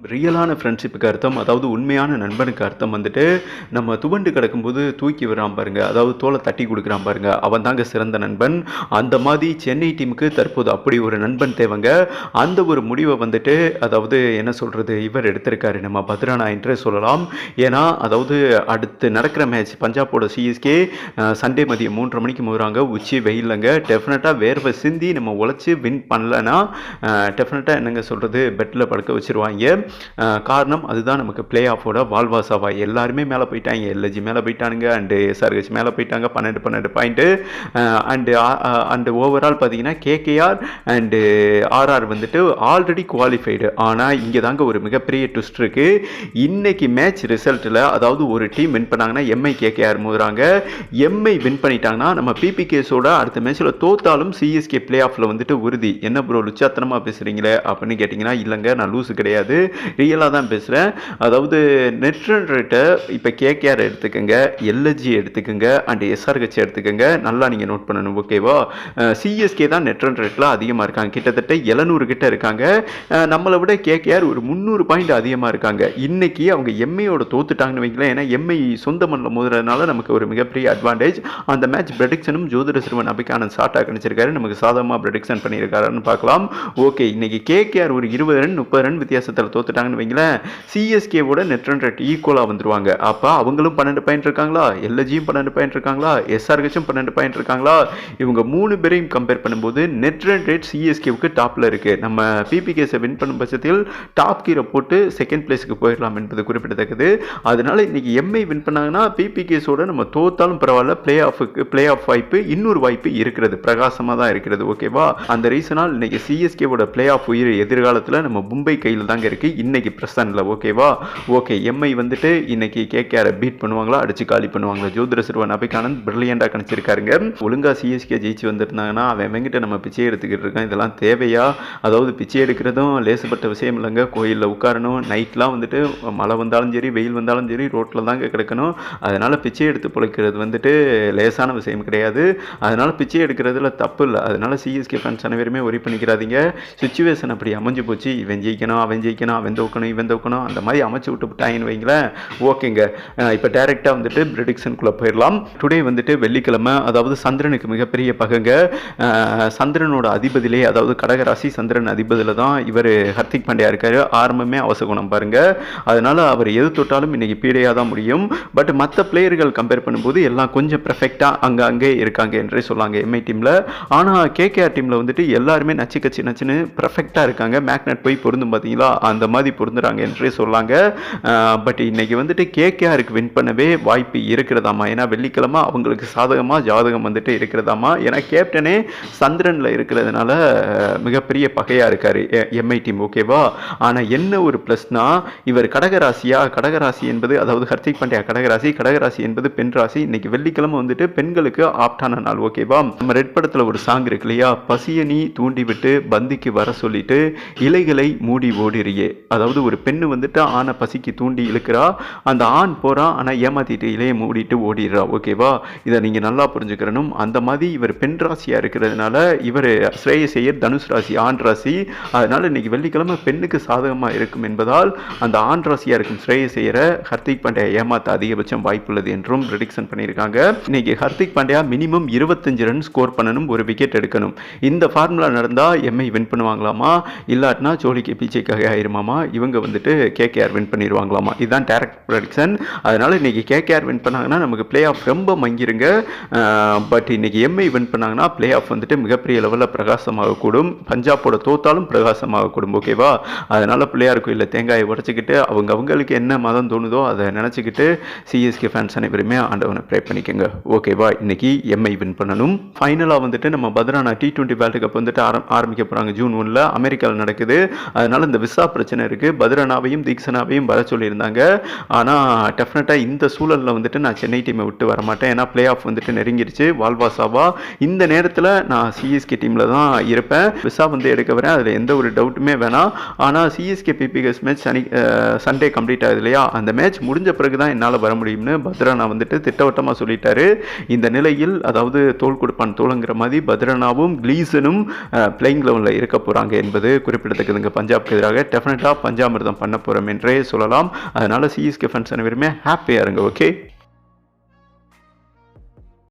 ரியலான ஃப்ரெண்ட்ஷிப்புக்கு அர்த்தம் அதாவது உண்மையான நண்பனுக்கு அர்த்தம் வந்துட்டு நம்ம துவண்டு கிடக்கும்போது தூக்கி விடுறான் பாருங்க அதாவது தோலை தட்டி கொடுக்குறான் பாருங்க அவன் தாங்க சிறந்த நண்பன். அந்த மாதிரி சென்னை டீமுக்கு தற்போது அப்படி ஒரு நண்பன் தேவைங்க. அந்த ஒரு முடிவை வந்துட்டு அதாவது என்ன சொல்கிறது இவர் எடுத்திருக்காரு நம்ம பத்ரானா என்று சொல்லலாம். ஏன்னா அதாவது அடுத்து நடக்கிற மேட்ச் பஞ்சாபோட சிஎஸ்கே சண்டே மதியம் மூன்றரை மணிக்கு போகிறாங்க உச்சி வெயிலங்க டெஃபினட்டாக வேர்வை சிந்தி நம்ம உழைச்சி வின் பண்ணலன்னா டெஃபினட்டாக என்னங்க சொல்கிறது பெட்டில் படுக்க வச்சுருவாங்க. காரணம் அதுதான் நமக்கு பிளே ஆஃபோட வால்வாசாவா எல்லாருமே மேலே போயிட்டாங்க. எல்எஜி மேலே போயிட்டானுங்க. அண்டு எஸ்ஆர்ஹெச் மேலே போயிட்டாங்க. பன்னெண்டு பன்னெண்டு பாயிண்ட்டு அண்டு அண்டு ஓவரால் பார்த்தீங்கன்னா கேகேஆர் அண்டு ஆர்ஆர் வந்துட்டு ஆல்ரெடி குவாலிஃபைடு ஆனால் இங்கே தாங்க ஒரு மிகப்பெரிய ட்விஸ்ட் இருக்குது இன்னைக்கு மேட்ச் ரிசல்ட்டில் அதாவது ஒரு டீம் வின் பண்ணாங்கன்னா எம்ஐ கேகேஆர் மோதுறாங்க. எம்ஐ வின் பண்ணிட்டாங்கன்னா நம்ம பிபிகேஸோட அடுத்த மேட்ச்சில் தோத்தாலும் சிஎஸ்கே பிளே ஆஃபில் வந்துட்டு உறுதி. என்ன ப்ரோ லுச்சாத்தனமாக பேசுகிறீங்களே அப்படின்னு கேட்டிங்கன்னா இல்லைங்க நான் லூஸு கிடையாது. ரியலாக தான் பேசுகிறேன் அதாவது நெட் ரன் ரேட்டை இப்போ கேகேஆர் எடுத்துக்கோங்க எல்எஜி எடுத்துக்கோங்க அண்ட் எஸ்ஆர்ஹெச் எடுத்துக்கோங்க நல்லா நீங்கள் நோட் பண்ணணும் ஓகேவா சிஎஸ்கே தான் நெட் ரன் ரேட்டில் அதிகமாக இருக்காங்க. கிட்டத்தட்ட எழுநூறு கிட்ட இருக்காங்க. நம்மளை விட கேகேஆர் ஒரு முந்நூறு பாயிண்ட் அதிகமாக இருக்காங்க. இன்னைக்கு அவங்க எம்ஐயோட தோத்துட்டாங்கன்னு வைங்களேன். ஏன்னா எம்ஐ சொந்த மண்ணில் மோதுறதுனால நமக்கு ஒரு மிகப்பெரிய அட்வான்டேஜ் அந்த மேட்ச் ப்ரெடிக்ஷனும் ஜோதிட சிறுவன் அபிகானந்த் ஷார்ட்டாக கணிச்சிருக்காரு நமக்கு சாதகமாக ப்ரெடிக்ஷன் பண்ணியிருக்காருன்னு பார்க்கலாம். ஓகே இன்னைக்கு கேகேஆர் ஒரு இருபது ரன் முப்பது ரன் வித்தியாசத்தில் தோத்துட்டாங்கன்னு வைங்களேன் சிஎஸ்கேவோட நெட் ரன் ரேட் ஈக்குவலாக வந்துருவாங்க. அப்போ அவங்களும் பன்னெண்டு பாயிண்ட் இருக்காங்களா? எல்எஜியும் பன்னெண்டு பாயிண்ட் இருக்காங்களா? எஸ்ஆர்ஹெச்சும் பன்னெண்டு பாயிண்ட் இருக்காங்களா? இவங்க மூணு பேரையும் கம்பேர் பண்ணும்போது நெட் ரன் ரேட் சிஎஸ்கேவுக்கு டாப்பில் இருக்குது நம்ம பிபிகேஸை வின் பண்ணும் பட்சத்தில் டாப் கீரை போட்டு செகண்ட் பிளேஸுக்கு போயிடலாம் என்பது குறிப்பிடத்தக்கது. அதனால இன்றைக்கி எம்ஐ வின் பண்ணாங்கன்னா பிபிகேஸோட நம்ம தோத்தாலும் பரவாயில்ல. பிளே ஆஃபுக்கு பிளே ஆஃப் வாய்ப்பு இன்னொரு வாய்ப்பு இருக்கிறது. பிரகாசமாக தான் இருக்கிறது. ஓகேவா அந்த ரீசனால் இன்னைக்கு சிஎஸ்கேவோட பிளே ஆஃப் உயிர் எதிர்காலத்தில் நம்ம மும்பை கையில் தாங்க இருக்குது இன்னைக்கு பிரசன்ட்ல ஓகேவா? ஓகே எம்ஐ வந்துட்டு இன்னைக்கு கேகேஆரை பீட் பண்ணுவாங்களா? அடிச்சு காலி பண்ணுவாங்களா? ஜோதிர சிறுவன் அபிகானந்த் பிரில்லியண்டாக கணிச்சிருக்காருங்க. ஒழுங்கா சிஎஸ்கே ஜெயிச்சு வந்திருந்தாங்கன்னா அவன் வெங்கிட்ட நம்ம பிச்சை எடுத்துக்கிட்டு இருக்கான். இதெல்லாம் தேவையா? அதாவது பிச்சை எடுக்கிறதும் லேசுப்பட்ட விஷயம் இல்லைங்க. கோயிலில் உட்காரணும். நைட்லாம் வந்துட்டு மழை வந்தாலும் சரி வெயில் வந்தாலும் சரி ரோட்டில் தாங்க கிடக்கணும். அதனால் பிச்சை எடுத்து பிழைக்கிறது வந்துட்டு லேசான விஷயம் கிடையாது. அதனால் பிச்சை எடுக்கிறதுல தப்பு இல்லை. அதனால் சிஎஸ்கே ஃபேன்ஸ் அனைவருமே ஒரி பண்ணிக்கிறாதீங்க. சுச்சுவேஷன் அப்படி அமைஞ்சு போச்சு. இவன் ஜெயிக்கணும் அவன் ஜெயிக்கணும் அவன் தூக்கணும் இவன் தூக்கணும் அந்த மாதிரி அமைச்சு விட்டு விட்டாங்கன்னு வைங்களேன். ஓகேங்க. இப்போ டைரெக்டாக வந்துட்டு ப்ரிடிக்ஷனுக்குள்ளே போயிடலாம். டுடே வந்துட்டு வெள்ளிக்கிழமை அதாவது சந்திரனுக்கு மிகப்பெரிய பகங்க. சந்திரனோட அதிபதியிலே அதாவது கடகராசி சந்திரன் அதிபதியில் தான் இவர் ஹர்திக் பாண்டியா இருக்கார். ஆரம்பமே அவசகுணம் பாருங்க. அதனால் அவர் எது தொட்டாலும் இன்றைக்கி பீடையாக தான் முடியும். பட் மற்ற பிளேயர்கள் கம்பேர் பண்ணும்போது எல்லாம் கொஞ்சம் பெர்ஃபெக்டாக அங்கே அங்கே இருக்காங்க என்றே சொல்லாங்க எம்ஐ டீமில் ஆனால் கேகேஆர் டீமில் வந்துட்டு எல்லாருமே நச்சு கச்சி நச்சுன்னு பெர்ஃபெக்டாக இருக்காங்க. மேக்னெட் போய் பொருந்தும் பார்த்தீங்களா அந்த மாதிரி பொருந்துறாங்க என்றே சொல்லாங்க. பட் இன்னைக்கு வந்துட்டு கேகேஆருக்கு வின் பண்ணவே வாய்ப்பு இருக்கிறதாமா ஏன்னா வெள்ளிக்கிழமை அவங்களுக்கு சாதகமாக ஜாதகம் வந்துட்டு இருக்கிறதாமா ஏன்னா கேப்டனே சந்திரனில் இருக்கிறதுனால மிகப்பெரிய பகையாக இருக்கார் எம்ஐ டீம் ஓகேவா ஆனால் என்ன ஒரு ப்ளஸ்னா இவர் கடகராசியா? கடகராசி என்பது அதாவது ஹர்திக் பாண்டியா கடகராசி கடகராசி என்பது பெண் ராசி. இன்னைக்கு வெள்ளிக்கிழமை வந்துட்டு பெண்களுக்கு ஆப்டான நாள் ஓகேவா நம்ம ரெட் படத்தில் ஒரு சாங் இருக்கு இல்லையா? பசியனி தூண்டிவிட்டு பந்திக்கு வர சொல்லிட்டு இலைகளை மூடி ஓடிறியே. அதாவது ஒரு பெண்ணு வந்துட்டு ஆணை பசிக்கு தூண்டி இழுக்கிறா அந்த ஆண் போகிறான் ஆனால் ஏமாத்திட்டு இலையை மூடிட்டு ஓடிடுறா. ஓகேவா இதை நீங்கள் நல்லா புரிஞ்சுக்கிறணும். அந்த மாதிரி இவர் பெண் ராசியாக இருக்கிறதுனால இவர் ஸ்ரேயஸ் ஐயர் தனுஷ் ராசி ஆண் ராசி. அதனால் இன்னைக்கு வெள்ளிக்கிழமை பெண்ணுக்கு சாதகமாக இருக்கும் என்பதால் அந்த ஆண் ராசியாக இருக்கும் ஸ்ரேயஸ் ஐயரை ஹர்திக் பாண்டியா ஏமாத்த அதிகபட்சம் வாய்ப்புள்ளது என்றும் ப்ரிடிக்ஷன் பண்ணியிருக்காங்க. இன்னைக்கு ஹர்திக் பாண்டியா மினிமம் இருபத்தஞ்சு ரன் ஸ்கோர் பண்ணணும் ஒரு விக்கெட் எடுக்கணும். இந்த ஃபார்முலா நடந்தால் எம்ஐ வின் பண்ணுவாங்களாமா? இல்லாட்டினா ஜோலிக்கு பிச்சைக்காக ஆயிருமாமா? இவங்க வந்துட்டு கேகேஆர் வின் பண்ணிடுவாங்களாமா? இதுதான் டேரக்ட் ப்ரொடக்ஷன் அதனால் இன்றைக்கி கேகேஆர் வின் பண்ணாங்கன்னா நமக்கு பிளே ஆஃப் ரொம்ப மங்கிருங்க. பட் இன்றைக்கி எம்ஐ வின் பண்ணாங்கன்னா பிளே ஆஃப் வந்துட்டு மிகப்பெரிய லெவலில் பிரகாசமாகக்கூடும் பஞ்சாபோட தோத்தாலும் பிரகாசமாகக்கூடும் ஓகேவா அதனால் பிள்ளையார் கோயிலில் தேங்காயை உடச்சிக்கிட்டு அவங்க அவங்களுக்கு என்ன மதம் தோணுதோ அதை நினச்சிக்கிட்டு சிஎஸ்கே ஃபேன்ஸ் அனைவருமே ஆண்டவனை ப்ரே பண்ணிக்கோங்க ஓகேவா இன்னைக்கு எம்ஐ வின் பண்ணணும். ஃபைனலாக வந்துட்டு நம்ம Pathirana T twenty world cup வந்துட்டு ஆரம் ஆரம்பிக்க போகிறாங்க ஜூன் ஒன்றில் அமெரிக்காவில் நடக்குது. அதனால் இந்த விசா பிரச்சனை இருக்கு. பத்ரனாவையும் தீக்ஷனாவையும் வர சொல்லியிருந்தாங்க. ஆனால் டெஃபினட்டாக இந்த சூழலில் வந்துட்டு நான் சென்னை டீமை விட்டு வர மாட்டேன் ஏன்னா பிளே ஆஃப் வந்துட்டு நெருங்கிருச்சு. வால்வாசாவா இந்த நேரத்தில் நான் சிஎஸ்கே டீமில் தான் இருப்பேன். விசா வந்து எடுக்க வரேன். அதில் எந்த ஒரு டவுட்டுமே வேணாம். ஆனால் சிஎஸ்கே பிபிஎஸ் மேட்ச் சனி சண்டே கம்ப்ளீட் ஆகுது இல்லையா? அந்த மேட்ச் முடிஞ்ச பிறகு தான் என்னால் வர முடியும்னு பத்ரனா வந்துட்டு திட்டவட்டமாக சொல்லிட்டாரு. இந்த நிலையில் அதாவது தோல் கொடுப்பான் தோலுங்கிற மாதிரி பத்ரனாவும் கிளீசனும் பிளேயிங் லெவலில் இருக்க போகிறாங்க என்பது குறிப்பிடத்தக்கதுங்க. பஞ்சாப்க்கு எதிராக. டெஃபினட்டாக பஞ்சாமிர்தம் பண்ண போகிறோம் என்றே சொல்லலாம். அதனால் சிஎஸ்கே ஃபன்ஸ் அனைவருமே ஹாப்பியாக இருங்க ஓகே